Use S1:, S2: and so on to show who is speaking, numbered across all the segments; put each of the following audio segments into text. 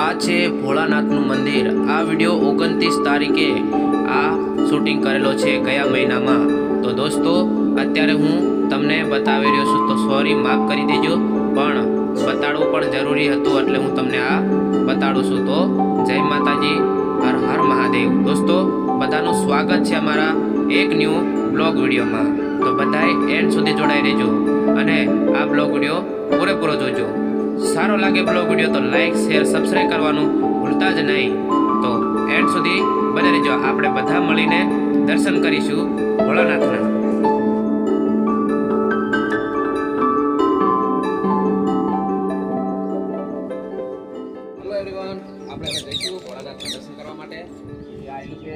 S1: આ છે ભોળાનાથનું મંદિર. આ વીડિયો ઓગણત્રીસ તારીખે આ શૂટિંગ કરેલો છે ગયા મહિનામાં. તો દોસ્તો, અત્યારે હું તમને બતાવી રહ્યો છું, તો સોરી, માફ કરી દેજો, પણ બતાડવું પણ જરૂરી હતું એટલે હું તમને આ બતાડું છું. તો જય માતાજી, હર હર મહાદેવ. દોસ્તો, બધાનું સ્વાગત છે અમારા એક ન્યૂ બ્લોગ વિડીયોમાં. તો બધાએ એન્ડ સુધી જોડાઈ રહેજો અને આ બ્લોગ વીડિયો પૂરેપૂરો જોજો. સારો લાગે બ્લોગ વીડિયો તો લાઈક શેર સબસ્ક્રાઈબ કરવાનું ભૂલતા જ નહીં. તો એન્ડ સુધી બને રહેજો. આપણે બધા મળીને દર્શન કરીશું ભોળાનાથના. આપણે દર્શન કરવા માટે. આવેલું છે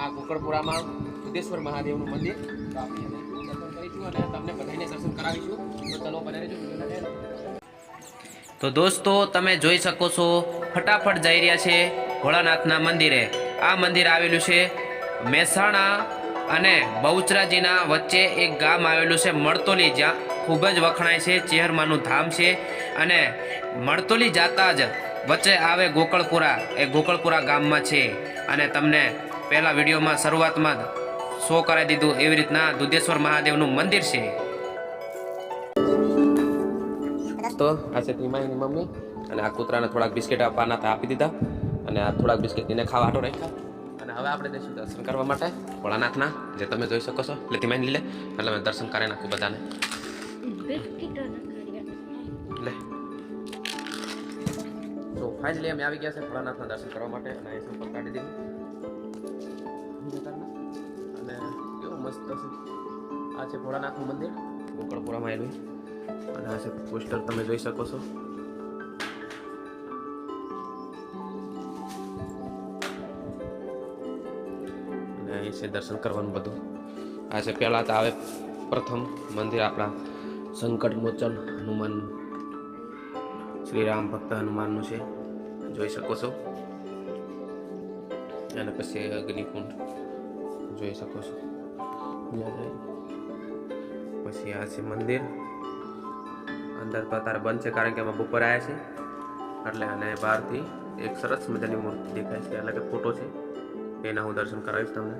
S1: આ કુકડપુરામાં સિદ્ધેશ્વર મહાદેવનું મંદિર. તો આપણે દર્શન કરીશું અને તમને બધાને દર્શન કરાવીશું. તો ચલો બને રહેજો. વિડીયોના end. તો દોસ્તો, તમે જોઈ શકો છો, ફટાફટ જઈ રહ્યા છે ભોળાનાથના મંદિરે. આ મંદિર આવેલું છે મહેસાણા અને બહુચરાજીના વચ્ચે એક ગામ આવેલું છે મળતોલી જ્યાં ખૂબ જ વખણાય છે ચેહરમાનું ધામ છે અને મળતોલી જાતા જ વચ્ચે આવે ગોકળપુરા. એ ગોકળપુરા ગામમાં છે અને તમને પહેલા વિડીયોમાં શરૂઆતમાં જ શો કરાવી દીધું એવી રીતના દુધેશ્વર મહાદેવનું મંદિર છે. તો આ છે ધીમાઈની મમ્મી. અને આ કૂતરાને થોડાક બિસ્કિટ આપવાના હતા, આપી દીધા. અને આ થોડાક બિસ્કિટ એને ખાવા આટો રાખ્યા. અને હવે આપણે જઈશું દર્શન કરવા માટે ભોળાનાથના, જે તમે જોઈ શકો છો. એટલે ધીમાઈ લે. એટલે મેં દર્શન કરી નાખું બધાને. લે. તો ફાઇનલી અમે આવી ગયા છે ભોળાનાથના દર્શન કરવા માટે. અને અહીં સંપર્ક કાઢી દીધું. અને કેવું મસ્ત છે. આ છે ભોળાનાથનું મંદિર. ગોકળપુરામાં આવેલું અને આ છે પોસ્ટર તમે જોઈ શકો છો. અને અહીં છે દર્શન કરવાનું બધું. આ છે પહેલાં તો આવે પ્રથમ મંદિર આપણા સંકટ મોચન હનુમાન શ્રી રામ ભક્ત હનુમાનનું છે. જોઈ શકો છો. અને પછી અગ્નિકુંડ જોઈ શકો છો. પછી આ છે મંદિર. અંદર તો અત્યારે બંધ છે, કારણ કે અમે બપોર આવ્યા છે. એટલે અને બહારથી એક સરસ મજાની મૂર્તિ દેખાય છે કે ફોટો છે. એના હું દર્શન કરાવીશ તમને.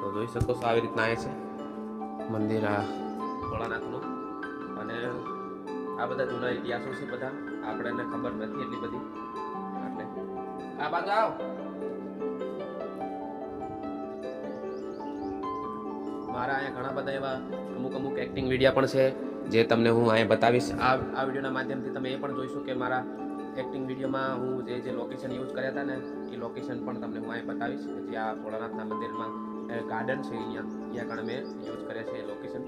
S1: તો જોઈ શકો છો આવી રીતના આવે છે. મંદિર આ ભોળાનાથનું. અને આ બધા જૂના ઇતિહાસો છે બધા. આપણને ખબર નથી એટલી બધી. એટલે આ બાજુ આવ. મારા અહીંયા ઘણા બધા એવા અમુક અમુક એક્ટિંગ વિડીયા પણ છે, જે તમને હું અહીંયા બતાવીશ. આ આ વિડીયોના માધ્યમથી તમે એ પણ જોઈશું કે મારા એક્ટિંગ વિડીયોમાં હું જે જે લોકેશન યુઝ કર્યા હતા ને, એ લોકેશન પણ તમને હું અહીંયા બતાવીશ. જે આ ભોળાનાથના મંદિરમાં ગાર્ડન છે અહીંયા. ત્યાં કણ મેં યુઝ કર્યા છે એ લોકેશન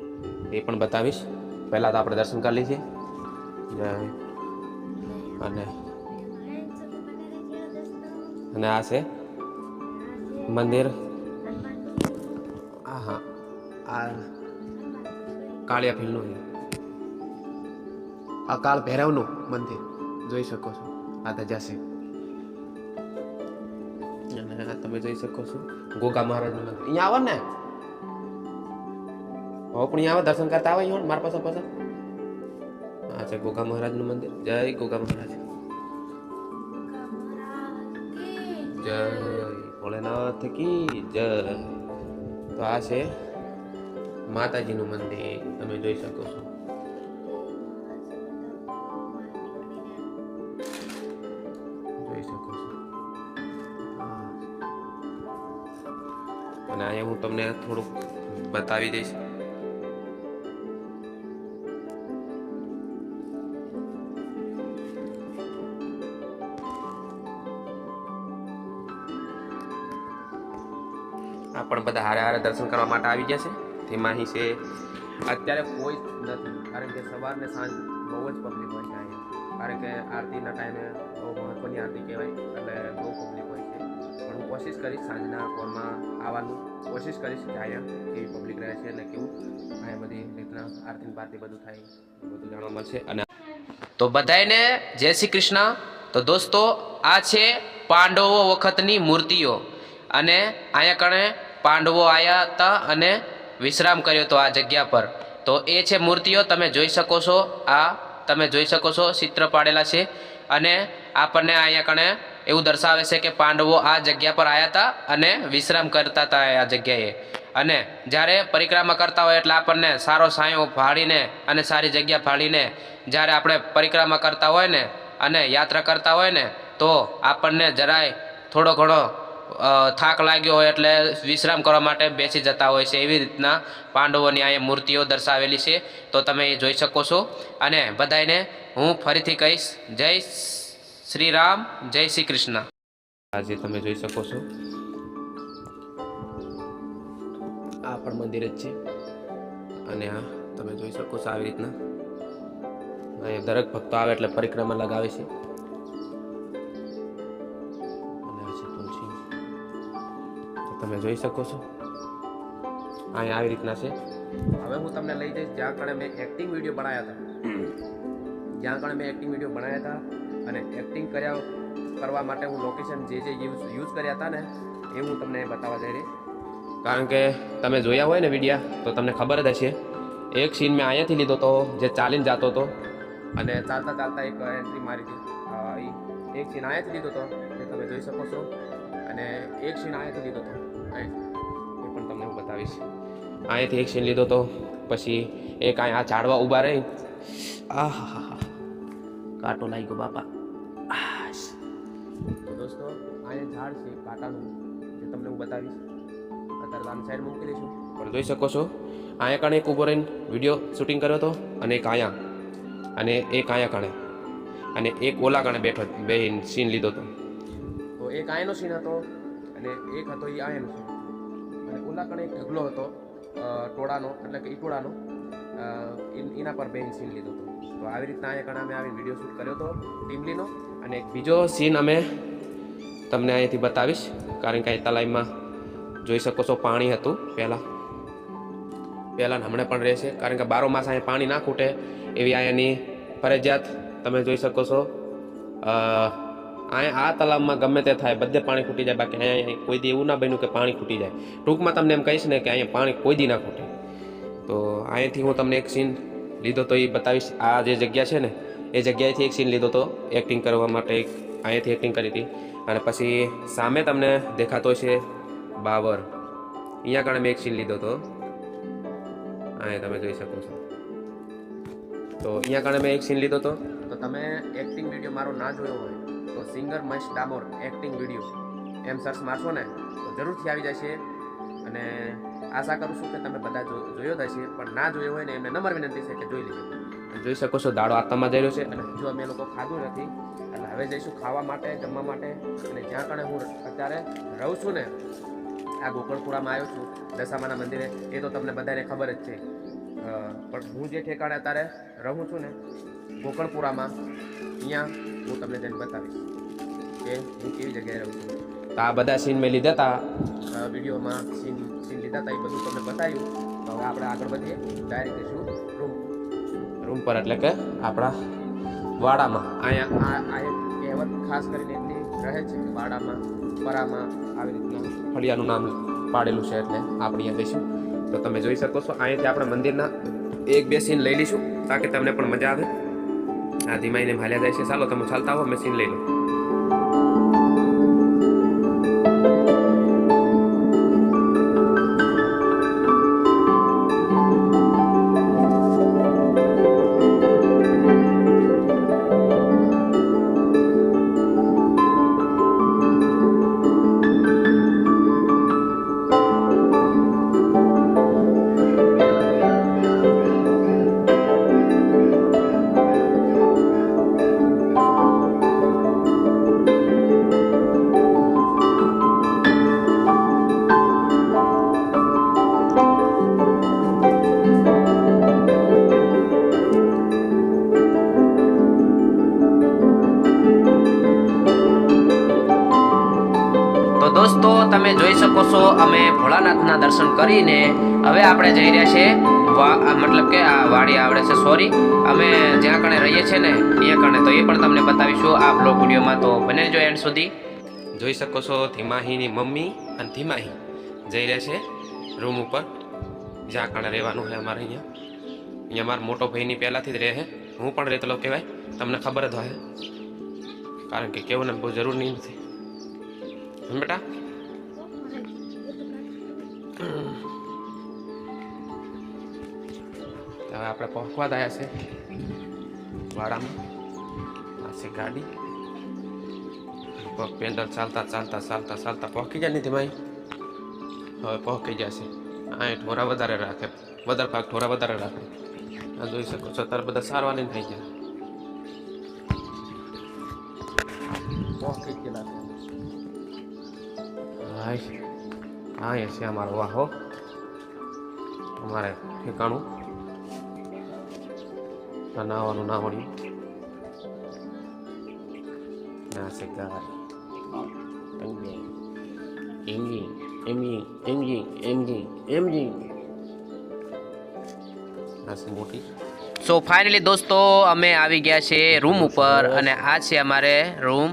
S1: એ પણ બતાવીશ. પહેલાં તો આપણે દર્શન કરી લઈએ. અને અને આ છે મંદિર. આ હા આ કાળિયા ફીલનું છે આ કાળ ભૈરવનું મંદિર. જોઈ શકો છો. આ ધજાસી અને તમે જોઈ શકો છો. ગોગા મહારાજનું મંદિર. અહીંયા આવો ને. હવે પણ આવો, દર્શન કરતા આવે અહીંયા, મારા પાસે પાસે આ છે ગોગા મહારાજનું મંદિર. જય ગોગા મહારાજ. જય ભોલેનાથ કી જય. તો આ છે માતાજીનું મંદિર, તમે જોઈ શકો છો. જોઈ શકો છો. અને અહીંયા હું તમને થોડુંક બતાવી દઈશ. આ પણ બધા હારે હારે દર્શન કરવા માટે આવી ગયા છે. તેમાં અહીં છે. અત્યારે કોઈ નથી. કારણ કે સવાર ને સાંજ બહુ જ પબ્લિક હોય છે અહીંયા. કારણ કે આરતીના ટાઈમે બહુ મહત્વની આરતી કહેવાય એટલે બહુ પબ્લિક હોય છે. પણ હું કોશિશ કરીશ સાંજના ફોનમાં આવવાનું. કોશિશ કરીશ કે અહીંયા કેવી પબ્લિક રહે છે અને કેવું અહીંયા બધી રીતના આરતી પારતી બધું થાય. બધું જાણવા મળશે. અને તો બધાને જય શ્રી કૃષ્ણ. તો દોસ્તો, આ છે પાંડવો વખતની મૂર્તિઓ. અને અહીંયા કણે પાંડવો આવ્યા હતા અને વિશ્રામ કર્યો હતો આ જગ્યા પર. તો એ છે મૂર્તિઓ, તમે જોઈ શકો છો. આ તમે જોઈ શકો છો, ચિત્ર પાડેલા છે. અને આપણને અહીંયા કણે એવું દર્શાવે છે કે પાંડવો આ જગ્યા પર આવ્યા હતા અને વિશ્રામ કરતા હતા આ જગ્યાએ. અને જ્યારે પરિક્રમા કરતા હોય એટલે આપણને સારો સાયો ફાળીને અને સારી જગ્યા ફાળીને જ્યારે આપણે પરિક્રમા કરતા હોય ને અને યાત્રા કરતા હોય ને, તો આપણને જરાય થોડો ઘણો થાક લાગ્યો હોય એટલે વિશ્રામ કરવા માટે બેસી જતા હોય છે એવી રીતના પાંડવોની અહીંયા મૂર્તિઓ દર્શાવેલી છે. તો તમે એ જોઈ શકો છો. અને બધાને હું ફરીથી કહીશ, જય શ્રી રામ જય શ્રી કૃષ્ણ આજે તમે જોઈ શકો છો. આ પણ મંદિર જ છે. અને આ તમે જોઈ શકો છો આવી રીતના. દરેક ભક્તો આવે એટલે પરિક્રમા લગાવે છે. તમે જોઈ શકો છો. અહીંયા આવી રીતના છે.
S2: હવે હું તમને લઈ જઈશ જ્યાં કણે મેં એક્ટિંગ વીડિયો બનાવ્યા હતા. જ્યાં કણે મેં એક્ટિંગ વીડિયો બનાવ્યા હતા અને એક્ટિંગ કર્યા કરવા માટે હું લોકેશન જે જે યુઝ યુઝ કર્યા હતા ને એ હું તમને બતાવવા જઈ રહી.
S1: કારણ કે તમે જોયા હોય ને વિડીયા તો તમને ખબર જ હશે. એક સીન મેં અહીંયાથી લીધો તો જે ચાલીને જતો હતો.
S2: અને ચાલતા ચાલતા એક એન્ટ્રી મારી હતી. એક સીન અહીંયાથી લીધો હતો જે તમે જોઈ શકો છો. અને એક સીન અહીંયાથી લીધો હતો. એ પણ તમને હું બતાવીશ.
S1: અહીંયાથી એક સીન લીધો તો પછી એક અહીંયા આ ઝાડવા ઊભા રહી. આ હા હા હા કાંટો લાગી ગયો બાપા.
S2: તો દોસ્તો અહીંયા ઝાડ છે કાંટાનું જે તમને હું બતાવીશ. અત્યારે આમ સાઈડ મૂકી દઈશું.
S1: પણ જોઈ શકો છો અહીંયા કણે એક ઊભો રહીને વીડિયો શૂટિંગ કર્યો હતો અને એક અહીંયા અને એક અહીંયા કણે અને એક ઓલા કણે બેઠો બે સીન લીધો હતો.
S2: તો એક આયનો સીન હતો અને એક હતો એ આયનો સીન ઓલા કણે એક ઢગલો હતો ટોળાનો, એટલે કે ઈટોળાનો એના પર બેન સીન લીધો હતો. તો આવી રીતના અહીંયા કણે અમે આવી વીડિયો શૂટ કર્યો હતો, ટીમલીનો.
S1: અને એક બીજો સીન અમે તમને અહીંયાથી બતાવીશ, કારણ કે અહીં તલાઈમાં જોઈ શકો છો પાણી હતું પહેલાં. પહેલાં હમણાં પણ રહેશે, કારણ કે બારો માસ અહીંયા પાણી ના ખૂટે એવી અહીંયાની ફરજિયાત તમે જોઈ શકો છો. અહીંયા આ તલાવમાં ગમે તે થાય, બધે પાણી ખૂટી જાય, બાકી અહીંયા કોઈ દી એવું ના બન્યું કે પાણી ખૂટી જાય. ટૂંકમાં તમને એમ કહીશ ને કે અહીંયા પાણી કોઈ દી ના ખૂટે. તો અહીંયાથી હું તમને એક સીન લીધો તો એ બતાવીશ. આ જે જગ્યા છે ને, એ જગ્યાએથી એક સીન લીધો તો એક્ટિંગ કરવા માટે એક અહીંયાથી એક્ટિંગ કરી હતી. અને પછી સામે તમને દેખાતો છે બાવર. અહીંયા કારણે મેં એક સીન લીધો તો. અહીંયા તમે જોઈ શકો છો. તો અહીંયા કારણે મેં એક સીન લીધો તો.
S2: તો તમે એક્ટિંગ વીડિયો મારો ના જોયો હોય તો singer Mahesh Damor acting video એમ સર્ચ મારશો ને તો જરૂરથી આવી જશે. અને આશા કરું છું કે તમે બધા જો- જોયો થશે પણ ના જોયો હોય ને એમને નંબર વિનંતી છે કે જોઈ લેજો.
S1: જોઈ શકો છો દાડો આત્મામાં જઈ રહ્યો છે.
S2: અને જો અમે લોકો ખાધું નથી એટલે હવે જઈશું ખાવા માટે જમવા માટે. અને જ્યાં કણે હું અત્યારે રહું છું ને આ ગોકળપુરામાં આવ્યો છું દશામાના મંદિરે એ તો તમને બધાને ખબર જ છે. પણ હું જે ઠેકાણે અત્યારે રહું છું ને ગોકળપુરામાં અહીંયા હું તમને જઈને બતાવીશ કે હું કેવી જગ્યાએ રહું છું.
S1: તો આ બધા સીન મેં લીધા હતા
S2: વિડીયોમાં સીન સીન લીધા હતા એ બધું તમને બતાવ્યું. તો હવે આપણે આગળ વધીએ ડાયરેક્ટ જઈશું રૂમ
S1: રૂમ પર એટલે કે આપણા વાડામાં.
S2: અહીંયા આ આ એક કહેવત ખાસ કરીને એટલી રહે છે કે વાડામાં પરામાં આવી રીતના
S1: ફળિયાનું નામ પાડેલું છે એટલે આપણે અહીંયા જઈશું. તો તમે જોઈ શકો છો, અહીંયાથી આપણે મંદિરના એક બે સીન લઈ લઈશું, તાકે તમને પણ મજા આવે. આ ધીમાઈને હાલ્યા જાય છે. ચાલો, તમે ચાલતા હો મેં સીન લઈ લઉં. દોસ્તો, તમે જોઈ શકો છો, અમે ભોળાનાથના દર્શન કરીને હવે આપણે જઈ રહ્યા છીએ મતલબ કે આ વાડી આવડે છે, સોરી, અમે જ્યાં કણે રહીએ છીએ ને, ત્યાં કણે. તો એ પણ તમને બતાવીશું આ બ્લોગ વિડીયોમાં. તો બને જો એન્ડ સુધી. જોઈ શકો છો ધીમાહીની મમ્મી અને ધીમાહી જઈ રહ્યા છે રૂમ ઉપર. જ્યાં કણે રહેવાનું છે અમારે અહીંયા. અહીંયા મારા મોટો ભાઈની પહેલાંથી જ રહે હું પણ રહેતો કહેવાય. તમને ખબર જ હોય. કારણ કે કેવું ને બહુ જરૂર નહીં નથી. હમ બેટા હવે આપણે પહોંચવા થયા છે વાડામાં આ છે ગાડી પગ પેન્ડલ ચાલતા ચાલતા ચાલતા ચાલતા પહોંચી જાય ને તેમાં હવે પહોંચી જશે આ ઢોરા વધારે રાખે વધારે ભાગ ઢોરા વધારે રાખે આ જોઈ શકો છો અત્યારે બધા સારવાર લઈને થઈ ગયા એ છે અમારો વાહો અમારે ઠેકાણું. નાવાનું ના મળ્યું ના છે MG MG MG MG MG છે મોટી. સો ફાઇનલી દોસ્તો અમે આવી ગયા છે રૂમ ઉપર અને આ છે અમારે રૂમ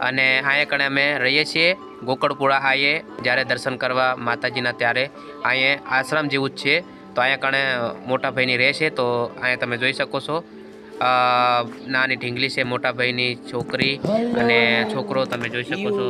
S1: અને અહીંયા કણે અમે રહીએ છીએ. ગોકળપુરા આવીએ જ્યારે દર્શન કરવા માતાજીના ત્યારે અહીંયા આશ્રમ જેવું જ છે. તો અહીંયા કણે મોટા ભાઈની રહે છે તો અહીંયા તમે જોઈ શકો છો. નાની ઢીંગલી છે મોટા ભાઈની છોકરી અને છોકરો તમે જોઈ શકો છો.